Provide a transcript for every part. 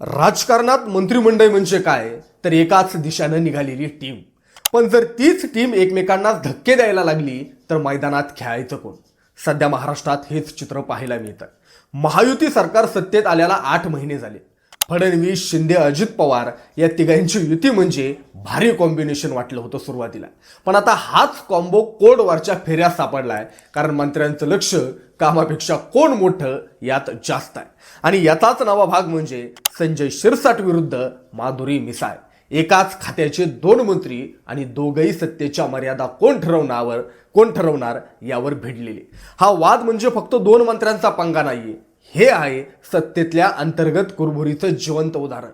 राजकारणात मंत्रिमंडळ म्हणजे काय? तर एकाच दिशेनं निघालेली टीम. पण जर तीच टीम एकमेकांना धक्के द्यायला लागली तर मैदानात खेळायचं कोण? सध्या महाराष्ट्रात हेच चित्र पाहायला मिळतं. महायुती सरकार सत्तेत आल्याला आठ महिने झाले. फडणवीस शिंदे अजित पवार या तिघांची युती म्हणजे भारी कॉम्बिनेशन वाटलं होतं सुरुवातीला. पण आता हाच कॉम्बो कोडवरच्या फेऱ्यात सापडलाय कारण मंत्र्यांचं लक्ष कामापेक्षा कोण मोठं यात जास्त आहे. आणि याचाच नवा भाग म्हणजे संजय शिरसाट विरुद्ध माधुरी मिसाळ. एकाच खात्याचे दोन मंत्री आणि दोघही सत्तेच्या मर्यादा कोण ठरवणार कोण ठरवणार यावर भिडलेले. हा वाद म्हणजे फक्त दोन मंत्र्यांचा पंगा नाहीये. हे आहे सत्तेतल्या अंतर्गत कुरबुरीचं जिवंत उदाहरण.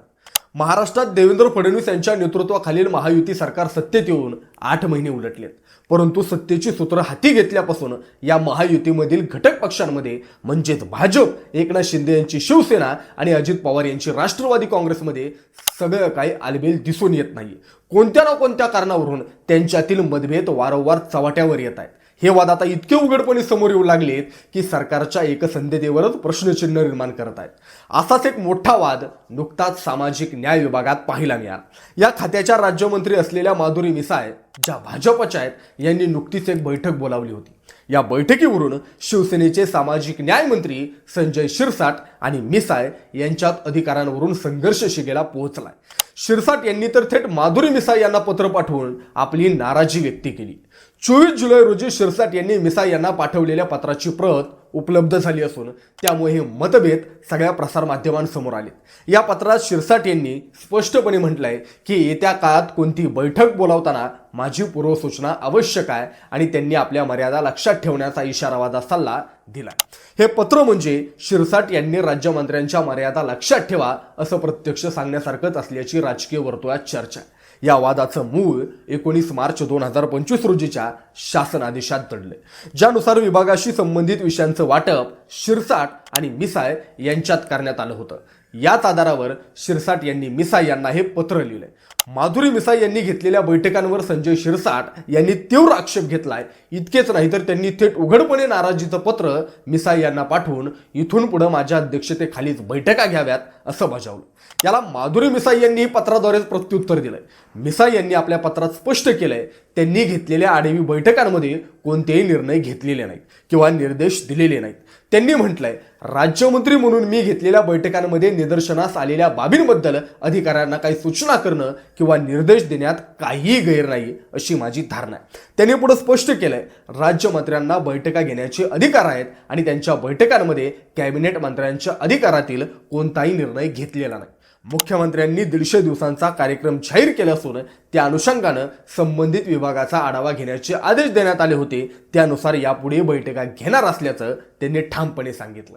महाराष्ट्रात देवेंद्र फडणवीस यांच्या नेतृत्वाखालील महायुती सरकार सत्तेत येऊन आठ महिने उलटलेत. परंतु सत्तेची सूत्र हाती घेतल्यापासून या महायुतीमधील घटक पक्षांमध्ये म्हणजेच भाजप एकनाथ शिंदे यांची शिवसेना आणि अजित पवार यांची राष्ट्रवादी काँग्रेसमध्ये सगळं काही आलबेल दिसून येत नाही कोणत्या ना कोणत्या कारणावरून त्यांच्यातील मतभेद वारंवार चव्हाट्यावर येत आहेत. हे वाद आता इतके उघडपणे समोर येऊ लागलेत की सरकारच्या एकसंधतेवरच प्रश्नचिन्ह निर्माण करत आहेत. असाच एक मोठा वाद नुकताच सामाजिक न्याय विभागात पाहायला मिळाला. या खात्याच्या राज्यमंत्री असलेल्या माधुरी मिसाळ ज्या भाजपच्या आहेत यांनी नुकतीच एक बैठक बोलावली होती. या बैठकीवरून शिवसेनेचे सामाजिक न्याय मंत्री संजय शिरसाट आणि मिसाळ यांच्यात अधिकारांवरून संघर्ष शिगेला पोहोचलाय. शिरसाट यांनी तर थेट माधुरी मिसाळ यांना पत्र पाठवून आपली नाराजी व्यक्त केली. चोवीस जुलै रोजी शिरसाट यांनी मिसाळ यांना पाठवलेल्या पत्राची प्रत उपलब्ध झाली असून त्यामुळे हे मतभेद सगळ्या प्रसारमाध्यमांसमोर आले या पत्रात शिरसाट यांनी स्पष्टपणे म्हटलंय की येत्या काळात कोणती बैठक बोलावताना माझी पूर्वसूचना आवश्यक आहे आणि त्यांनी आपल्या मर्यादा लक्षात ठेवण्याचा इशारावादा सल्ला दिला. हे पत्र म्हणजे शिरसाट यांनी राज्यमंत्र्यांच्या मर्यादा लक्षात ठेवा असं प्रत्यक्ष सांगण्यासारखंच असल्याची राजकीय वर्तुळात चर्चा आहे. या वादाचं मूळ एकोणीस मार्च दोन हजार पंचवीस रोजीच्या शासन आदेशात दडले ज्यानुसार विभागाशी संबंधित विषयांचं वाटप शिरसाट आणि मिसाळ यांच्यात करण्यात आलं होतं. याच आधारावर शिरसाट यांनी मिसाळ यांना हे पत्र लिहिलंय. माधुरी मिसाळ यांनी घेतलेल्या बैठकांवर संजय शिरसाट यांनी तीव्र आक्षेप घेतलाय. इतकेच नाही तर त्यांनी थेट उघडपणे नाराजीचं पत्र मिसाळ यांना पाठवून इथून पुढे माझ्या अध्यक्षतेखालीच बैठका घ्याव्यात असं बजावलं. याला माधुरी मिसाई यांनी पत्राद्वारेच प्रत्युत्तर दिलंय. मिसाई यांनी आपल्या पत्रात स्पष्ट केलंय त्यांनी घेतलेल्या आढावी बैठकांमध्ये कोणतेही निर्णय घेतलेले नाहीत किंवा निर्देश दिलेले नाहीत. त्यांनी म्हटलंय राज्यमंत्री म्हणून मी घेतलेल्या बैठकांमध्ये निदर्शनास आलेल्या बाबींबद्दल अधिकाऱ्यांना काही सूचना करणं किंवा निर्देश देण्यात काहीही गैर नाही अशी माझी धारणा आहे. त्यांनी पुढे स्पष्ट केलंय राज्यमंत्र्यांना बैठका घेण्याचे अधिकार आहेत आणि त्यांच्या बैठकांमध्ये कॅबिनेट मंत्र्यांच्या अधिकारातील कोणताही निर्णय घेतलेला नाही. मुख्यमंत्र्यांनी दीडशे दिवसांचा कार्यक्रम जाहीर केला असून त्या अनुषंगानं संबंधित विभागाचा आढावा घेण्याचे आदेश देण्यात आले होते. त्यानुसार यापुढे बैठका घेणार असल्याचं त्यांनी ठामपणे सांगितलं.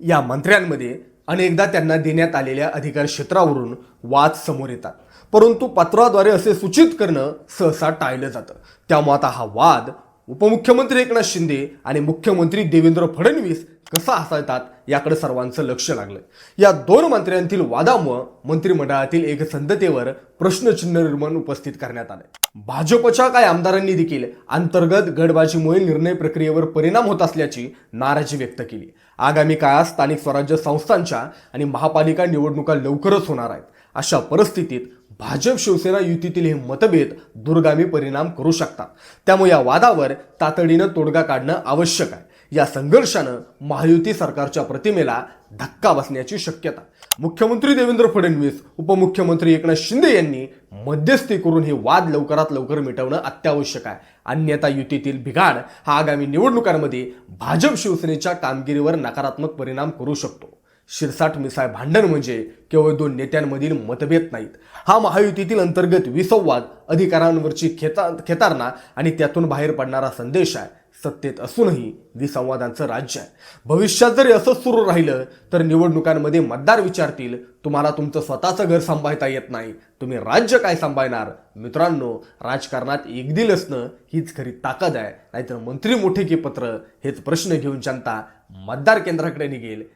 या मंत्र्यांमध्ये अनेकदा त्यांना देण्यात आलेल्या अधिकार क्षेत्रावरून वाद समोर येतात. परंतु पत्राद्वारे असे सूचित करणं सहसा टाळलं जातं. त्यामुळे आता हा वाद उपमुख्यमंत्री एकनाथ शिंदे आणि मुख्यमंत्री देवेंद्र फडणवीस कसा हाताळतात याकडे सर्वांचं लक्ष लागलं या दोन मंत्र्यांतील वादामुळं मंत्रिमंडळातील एकसंधतेवर प्रश्नचिन्ह निर्माण उपस्थित करण्यात आले भाजपच्या काही आमदारांनी देखील अंतर्गत गडबाजीमुळे निर्णय प्रक्रियेवर परिणाम होत असल्याची नाराजी व्यक्त केली. आगामी काळात स्थानिक स्वराज्य संस्थांच्या आणि महापालिका निवडणुका लवकरच होणार आहेत. अशा परिस्थितीत भाजप शिवसेना युतीतील हे मतभेद दुर्गामी परिणाम करू शकतात. त्यामुळे या वादावर तातडीनं तोडगा काढणं आवश्यक आहे. या संघर्षानं महायुती सरकारच्या प्रतिमेला धक्का बसण्याची शक्यता. मुख्यमंत्री देवेंद्र फडणवीस उपमुख्यमंत्री एकनाथ शिंदे यांनी मध्यस्थी करून हे वाद लवकरात लवकर मिटवणं अत्यावश्यक आहे. अन्यथा युतीतील बिघाड हा आगामी निवडणुकांमध्ये भाजप शिवसेनेच्या कामगिरीवर नकारात्मक परिणाम करू शकतो. शिरसाट मिसाळ भांडण म्हणजे केवळ दोन नेत्यांमधील मतभेद नाहीत. हा महायुतीतील अंतर्गत विसंवाद अधिकारांवरची खेता खेतारणा आणि त्यातून बाहेर पडणारा संदेश आहे. सत्तेत असूनही विसंवादांचं राज्य आहे. भविष्यात जरी असंच सुरू राहिलं तर निवडणुकांमध्ये मतदार विचारतील तुम्हाला तुमचं स्वतःचं घर सांभाळता येत नाही. तुम्ही राज्य काय सांभाळणार? मित्रांनो राजकारणात एकदिल असणं हीच खरी ताकद आहे. नाहीतर मंत्री मोठे की पत्र हेच प्रश्न घेऊन जनता मतदार केंद्राकडे निघेल.